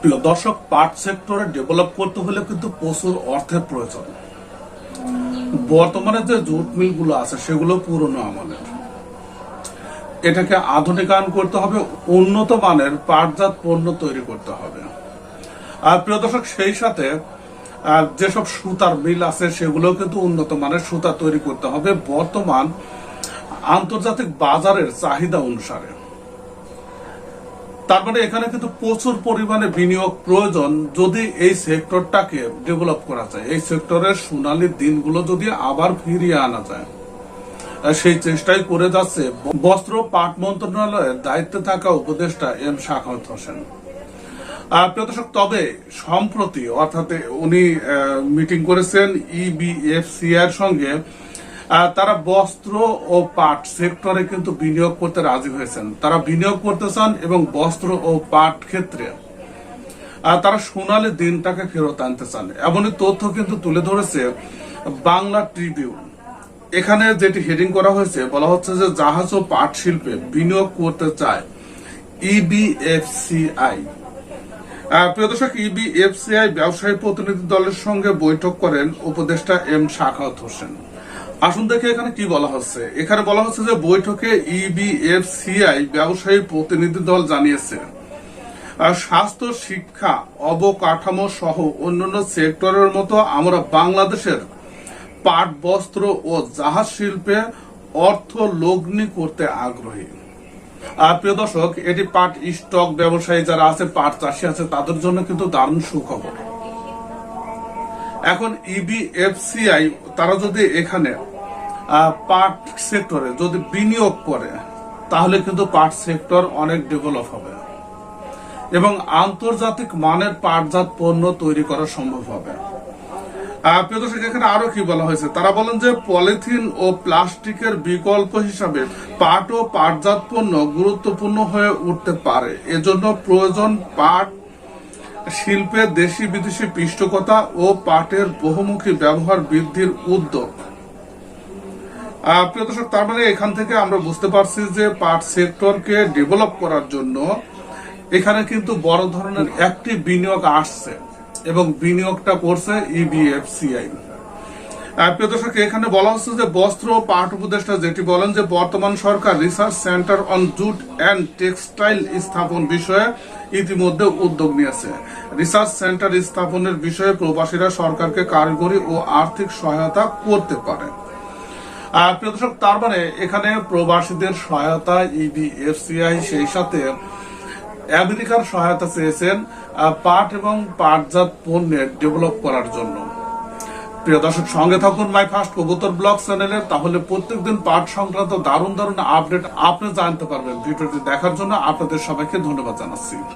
প্রিয় দর্শক, পাট সেক্টরে ডেভেলপ করতে হলে কিন্তু প্রচুর অর্থের প্রয়োজন। বর্তমানে যে জুট মিলগুলো আছে, সেগুলো পুরনো আমলের। এটাকে আধুনিকায়ন করতে হবে, উন্নত মানের পাটজাত পণ্য তৈরি করতে হবে। আর প্রিয় দর্শক, সেই সাথে যেসব সুতার মিল আছে সেগুলো কিন্তু উন্নত মানের সুতা তৈরি করতে হবে। বর্তমান আন্তর্জাতিক বাজারের চাহিদা অনুসারে। তার মানে এখানে কিন্তু প্রচুর পরিমাণে বিনিয়োগ প্রয়োজন যদি এই সেক্টরটাকে ডেভেলপ করা যায়। এই সেক্টরের সোনালী দিনগুলো যদি আবার ফিরিয়ে আনা যায়। সেই চেষ্টাই করে যাচ্ছে বস্ত্র পাট মন্ত্রণালয়ের দায়িত্বে থাকা উপদেষ্টা এম শাখাওয়াত হোসেন। আহ, প্রিয় দর্শক তবে সম্প্রতি অর্থাৎ উনি মিটিং করেছেন E ইবিএফসি এর সঙ্গে। তারা বস্ত্র ও পাট সেক্টরে কিন্তু বিনিয়োগ করতে রাজি হয়েছেন। তারা বিনিয়োগ করতে চান এবং বস্ত্র ও পাট ক্ষেত্রে। তারা সোনালী দিনটাকে ফেরত আনতে চান। এমনই তথ্য কিন্তু তুলে ধরেছে বাংলা ট্রিবিউন। এখানে যেটি হেডিং করা হয়েছে বলা হচ্ছে যে জাহাজ ও পাট শিল্পে বিনিয়োগ করতে চায় E ইবিএফসিআই আহ, প্রিয় দর্শক ইবিএফসিআই ব্যবসায়ী প্রতিনিধি দলের সঙ্গে বৈঠক করেন উপদেষ্টা এম শাখাওয়াত হোসেন। আসুন দেখে এখানে কি বলা হচ্ছে। এখানে বলা হচ্ছে যে বৈঠকে ইবিএফসিআই ব্যবসায়ী প্রতিনিধি দল জানিয়েছে। স্বাস্থ্য, শিক্ষা, অবকাঠামো সহ অন্যান্য সেক্টরের মতো আমরা বাংলাদেশের পাট বস্ত্র ও জাহাজ শিল্পে অর্থ লগ্নি করতে আগ্রহী। আর প্রিয় দর্শক, এটি পাট স্টক ব্যবসায়ী যারা আছে, পাট চাষি আছে, তাদের জন্য কিন্তু দারুণ সুখবর। এখন E ইবিএফসিআই তারা যদি এখানে পাট সেক্টরে যদি বিনিয়োগ করে তাহলে কিন্তু পাট সেক্টর অনেক ডেভেলপ হবে। এবং আন্তর্জাতিক মানের পাটজাত পণ্য তৈরি করা সম্ভব হবে। আহ, প্রিয় দর্শক এখানে আরও কি বলা হয়েছে? তারা বলেন যে পলিথিন ও প্লাস্টিকের বিকল্প হিসাবে পাট ও পাটজাত পণ্য গুরুত্বপূর্ণ হয়ে উঠতে পারে। এজন্য প্রয়োজন পাট শিল্পে দেশি বিদেশি পৃষ্ঠকতা ও পাটের বহুমুখী ব্যবহার বৃদ্ধির উদ্যোগ। প্রিয় দর্শক, তার মানে এখান থেকে আমরা বুঝতে পারছি যে পাট সেক্টরকে ডেভেলপ করার জন্য এখানে কিন্তু বড় ধরনের একটি বিনিয়োগ আসছে এবং বিনিয়োগটা করছে E ইবিএফসিআই প্রিয় দর্শক, এখানে বলা হচ্ছে যে বস্ত্র পাট উপদেষ্টা যেটি বলেন যে বর্তমান সরকার research centre on jute and textile স্থাপন বিষয়ে ইতিমধ্যে উদ্যোগ নিয়েছে। রিসার্চ সেন্টার স্থাপনের বিষয়ে প্রবাসীরা সরকারকে কারিগরি ও আর্থিক সহায়তা করতে পারে। প্রিয় দর্শক, তার মানে এখানে প্রবাসীদের সহায়তা E ইবিএফসিআই সেই সাথে আমেরিকার সহায়তা চেয়েছেন পাট এবং পাটজাত পণ্যের ডেভেলপ করার জন্য। প্রিয় দর্শক, সঙ্গে থাকুন মাই ফার্স্ট কবুতর ব্লগ চ্যানেলে, তাহলে প্রত্যেকদিন পাট সংক্রান্ত দারুণ দারুণ আপডেট আপনি জানতে পারবেন। ভিডিওটি দেখার জন্য আপনাদের সবাইকে ধন্যবাদ জানাচ্ছি।